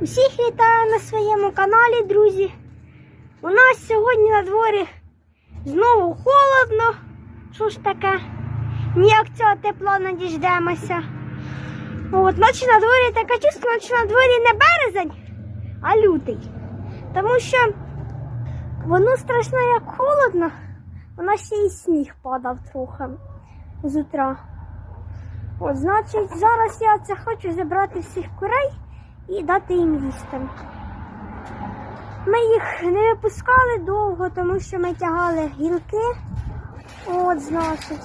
Усіх вітаю на своєму каналі, друзі. У нас сьогодні на дворі знову холодно. Що ж таке? Ніяк цього тепла не діждемося. От, наче на дворі таке чувство, наче на дворі не березень, а лютий. Тому що воно страшно як холодно, у нас ще й сніг падав трохи з утра. От, значить, зараз я це хочу зібрати всіх курей і дати їм їсти. Ми їх не випускали довго, тому що ми тягали гілки. От, значить.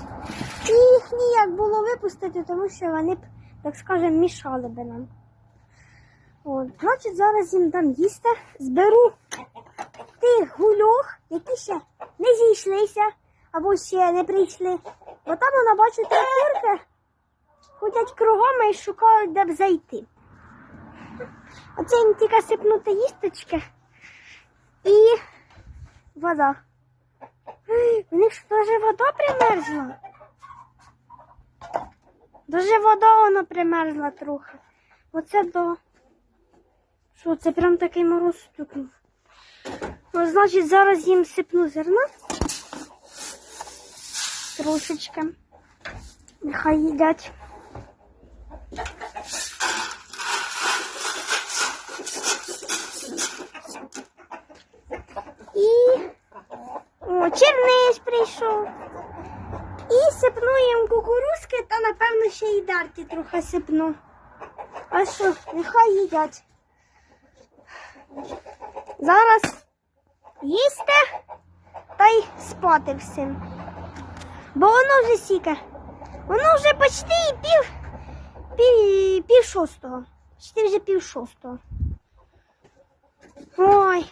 І їх ніяк було випустити, тому що вони б, так скажемо, мішали би нам. От, значить, зараз їм дам їсти, зберу тих гульох, які ще не зійшлися або ще не прийшли. Бо там вона бачу три курки ходять кругами і шукають, де б зайти. Оце тільки сипнути їсточки і вода. В них ж даже вода примерзла. Даже вода вона примерзла трохи. Оце до. Що це прям такий мороз стукнув. Ну, значить, зараз їм сипну зерна. Трошечки. Нехай їдять. І о, черниш прийшов. І сипну їм кукурузки та, напевно, ще й дарті трохи сипну. А що, нехай їдять. Зараз їсти та й спати всім. Бо воно вже сіке. Воно вже почти пів, пів, пів шостого. Почти вже пів шостого. Ой.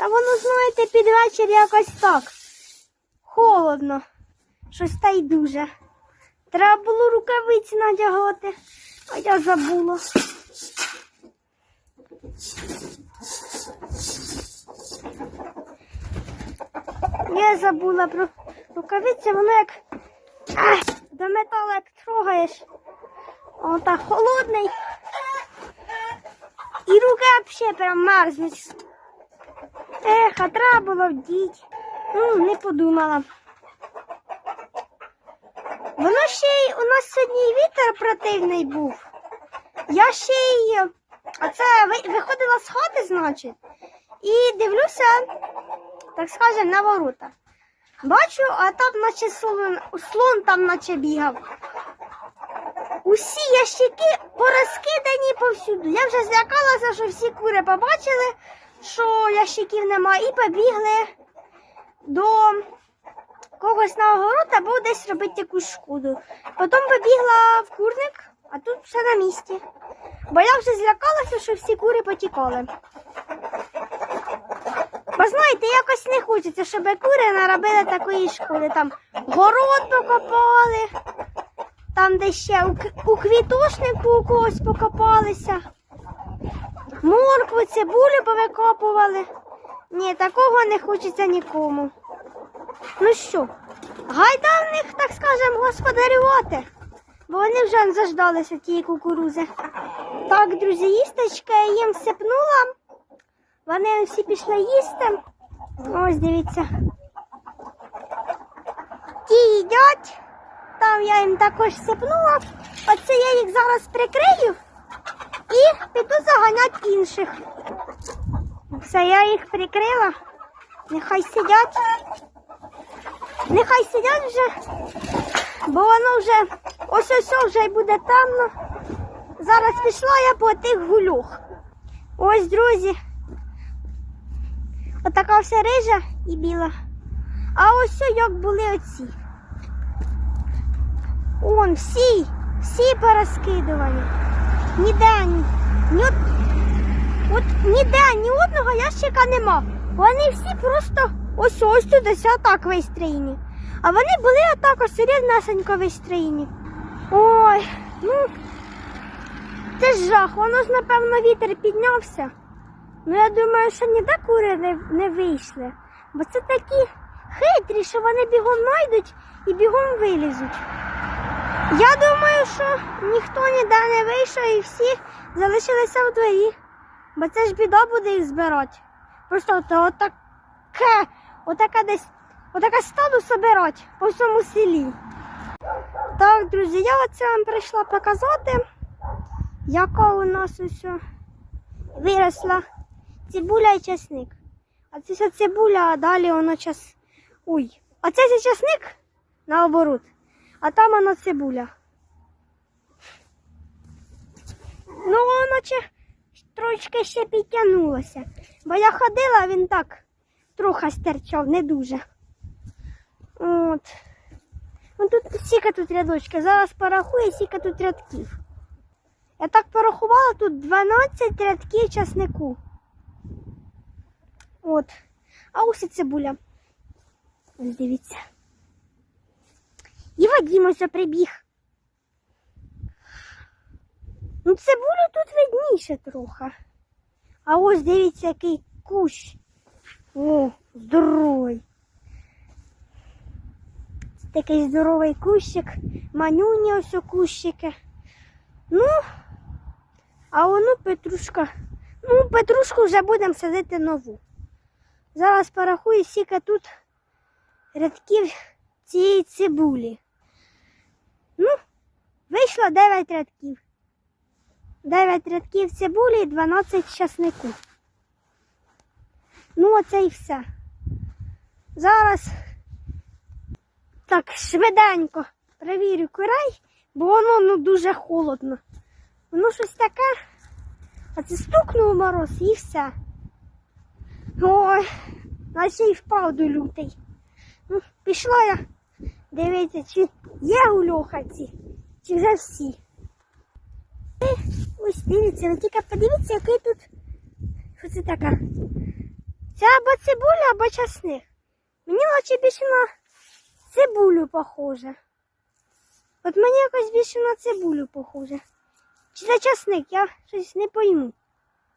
Та воно, знаєте, під вечір якось так. Холодно. Щось та й дуже. Треба було рукавиці надягати, а я забула. Я забула про рукавиці, воно як ах, до металу як трогаєш. Он так холодний. І руки взагалі прям мерзнуть. Ех, а треба було вдіть. Ну, не подумала. Воно ще й у нас сьогодні вітер противний був. Я ще й оце ви- виходила з хати, значить, і дивлюся, так скажем, на ворота. Бачу, а там наче слон, слон там наче бігав. Усі ящики порозкидані повсюду. Я вже злякалася, що всі кури побачили, що ящиків нема, і побігли до когось на огород або десь робити якусь шкоду. Потім побігла в курник, а тут все на місці. Бо я вже злякалася, що всі кури потікали. Бо знаєте, якось не хочеться, щоб кури наробили такої шкоди. Там город покопали, там де ще у, квітошнику у когось покопалися. Моркву, цибулю повикопували. Ні, такого не хочеться нікому. Ну що, гайда в них, так скажемо, господарювати, бо вони вже заждалися тієї кукурузи. Так, друзі, їсточка я їм сипнула. Вони всі пішли їсти. Ось дивіться. Ті їдять. Там я їм також сипнула. Оце я їх зараз прикрию піду інших. Все, я їх прикрила. Нехай сидять. Нехай сидять вже, бо воно вже ось ось вже буде темно. Зараз пішла я по тих гулюх. Ось, друзі. Отака вся рижа і біла. А ось як були оці. Он всі, всі порозкидувані. Ніде, ні, ні, от, от ніде ні одного ящика нема. Вони всі просто ось ось ось отак вистроєні. А вони були отак ось рівнесенько вистроєні. Ой, ну це жах, воно ж, напевно, вітер піднявся. Ну, я думаю, що ніде кури не, не вийшли. Бо це такі хитрі, що вони бігом знайдуть і бігом вилізуть. Я думаю, що ніхто ніде не вийшов і всі залишилися в дворі. Бо це ж біда буде їх збирати. Просто от, отаке, отаке десь, отаке стаду собирати по всьому селі. Так, друзі, я оце вам прийшла показати, яка у нас усе виросла цибуля і часник. А це вся цибуля, а далі воно час. Ой, а це часник наоборот, а там воно цибуля. Ну, воно ще трошки ще підтягнулося. Бо я ходила, він так трохи стирчав, не дуже. От. Ну тут скільки тут рядочки. Зараз порахую, скільки тут рядків. Я так порахувала тут 12 рядків часнику. От. А ось і цибуля. Ось дивіться. І Вадим ось прибіг. Ну, цибулю тут видніше трохи. А ось дивіться, який кущ. О, здоровий. Такий здоровий кущик. Манюні ось кущики. Ну, а воно петрушка. Ну, петрушку вже будемо садити нову. Зараз порахую, скільки тут рядків цієї цибулі. Ну, вийшло 9 рядків. 9 рядків цибулі і 12 часнику. Ну, оце і все. Зараз так швиденько перевірю курей, бо воно ну, дуже холодно. Воно щось таке. А це стукнув мороз і все. Ой, наче й впаду лютий. Ну, пішла я дивитися, чи є у льохаці, чи вже всі. Ось дивіться, ви тільки подивіться, який тут. Що це таке? Це або цибуля, або часник. Мені наче більше на цибулю похоже. От мені якось більше на цибулю похоже. Чи це часник, я щось не пойму.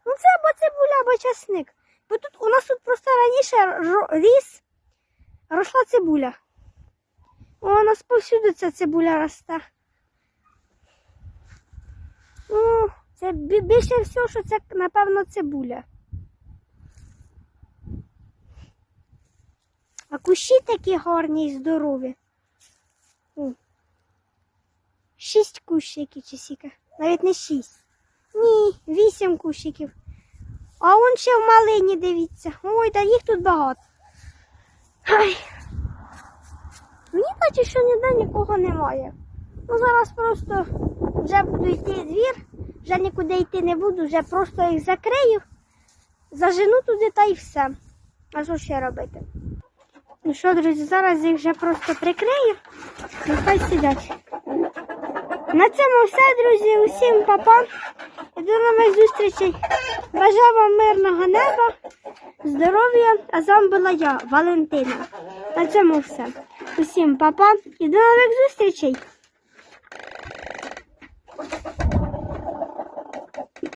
Ну це або цибуля, або часник. Бо тут у нас тут просто раніше ріс, росла цибуля. У нас повсюди ця цибуля росте. Ну, це більше всього, що це, напевно, цибуля. А кущі такі гарні і здорові. О. Шість кущиків чи сіка. Навіть не шість. Ні, вісім кущиків. А он ще в малині дивіться. Ой, та їх тут багато. Ай. Мені наче, що ніде нікого немає. Ну зараз просто вже буду йти двір, вже нікуди йти не буду, вже просто їх закрию, зажену туди та й все. А що ще робити? Ну що, друзі, зараз їх вже просто прикрию. Нехай сидять. На цьому все, друзі. Усім па-па. І до нових зустрічей. Бажаю вам мирного неба, здоров'я. А з вами була я, Валентина. На цьому все. Усім па-па і до нових зустрічей.